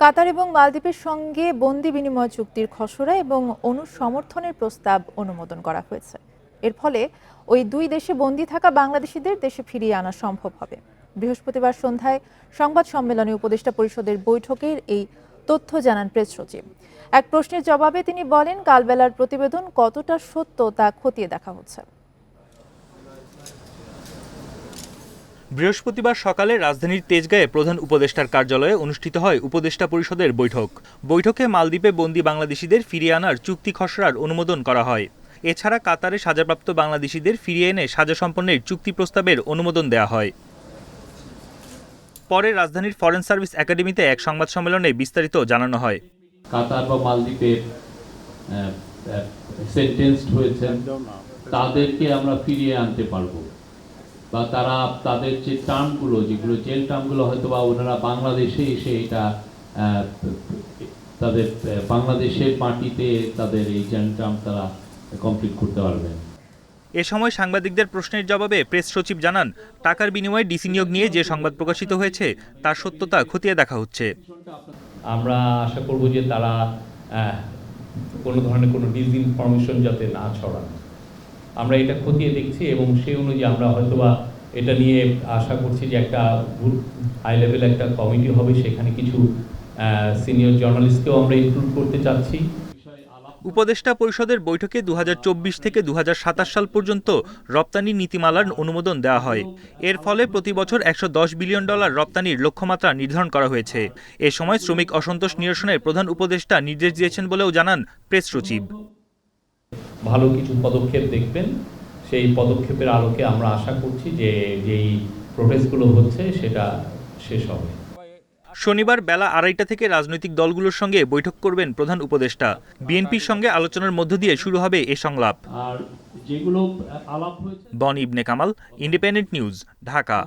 কাতার এবং মালদ্বীপের সঙ্গে বন্দি বিনিময় চুক্তির খসড়া এবং অনুসমর্থনের প্রস্তাব অনুমোদন করা হয়েছে। এর ফলে ওই দুই দেশে বন্দি থাকা বাংলাদেশিদের দেশে ফিরিয়ে আনা সম্ভব হবে। বৃহস্পতিবার সন্ধ্যায় সংবাদ সম্মেলনে উপদেষ্টা পরিষদের বৈঠকের এই তথ্য জানান প্রেস সচিব। এক প্রশ্নের জবাবে তিনি বলেন, কালবেলার প্রতিবেদন কতটা সত্য তা খতিয়ে দেখা হচ্ছে। বৃহস্পতিবার সকালে রাজধানীর তেজগাঁয়ে প্রধান উপদেষ্টার কার্যালয়ে অনুষ্ঠিত হয় উপদেষ্টা পরিষদের বৈঠক। বৈঠকে মালদ্বীপে বন্দি বাংলাদেশিদের ফিরিয়ে আনার চুক্তি খসড়ার অনুমোদন করা হয়। এছাড়া কাতারে সাজাপ্রাপ্ত বাংলাদেশিদের ফিরিয়ে এনে সাজা সম্পন্নের চুক্তি প্রস্তাবের অনুমোদন দেওয়া হয়। পরে রাজধানীর ফরেন সার্ভিস একাডেমিতে এক সংবাদ সম্মেলনে বিস্তারিত জানানো হয়। কাতার বা মালদ্বীপের সেন্টেন্সড হয়েছেন। তাদেরকে আমরা ফিরিয়ে আনতে পারব। বা তারা তাদের যে টার্মগুলো যেগুলো জেল টার্মগুলো হয়তো বা ওনারা বাংলাদেশে এসে এটা তাদের বাংলাদেশের মাটিতে তাদের এই জেল টার্ম তারা কমপ্লিট করতে পারবেন। এ সময় সাংবাদিকদের প্রশ্নের জবাবে প্রেস সচিব জানান টাকার বিনিময়ে ডিসি নিয়োগ নিয়ে যে সংবাদ প্রকাশিত হয়েছে তার সত্যতা খতিয়ে দেখা হচ্ছে। আমরা আশা করব যে তারা কোনো ধরনের কোনো ডিসইনফরমেশন যাতে না ছড়ান আমরা এটা খতিয়ে দেখছি এবং সেই অনুযায়ী আমরা হয়তোবা এটা নিয়ে আশা করছি যে একটা হাই লেভেল একটা কমিটি হবে, সেখানে কিছু সিনিয়র জার্নালিস্টকেও আমরা ইনক্লুড করতে চাচ্ছি। উপদেষ্টা পরিষদের বৈঠকে দু থেকে দুহাজার সাতাশ সাল পর্যন্ত রপ্তানি নীতিমালার অনুমোদন দেওয়া হয়। এর ফলে প্রতি বছর একশো দশ বিলিয়ন ডলার রপ্তানির লক্ষ্যমাত্রা নির্ধারণ করা হয়েছে। এ সময় শ্রমিক অসন্তোষ নিরসনে প্রধান উপদেষ্টা নির্দেশ দিয়েছেন বলেও জানান প্রেস সচিব। ভালো কিছু পদক্ষেপ দেখবেন। সেই পদক্ষেপের আলোকে আমরা আশা করছি যে যেই প্রোটেস্টগুলো হচ্ছে সেটা শেষ হবে। শনিবার বেলা আড়াইটা থেকে রাজনৈতিক দলগুলোর সঙ্গে বৈঠক করবেন প্রধান উপদেষ্টা। বিএনপির সঙ্গে আলোচনার মধ্য দিয়ে শুরু হবে এ সংলাপ। আর যেগুলো আলাপ হয়েছে বন ইবনে কামাল ইন্ডিপেন্ডেন্ট নিউজ ঢাকা।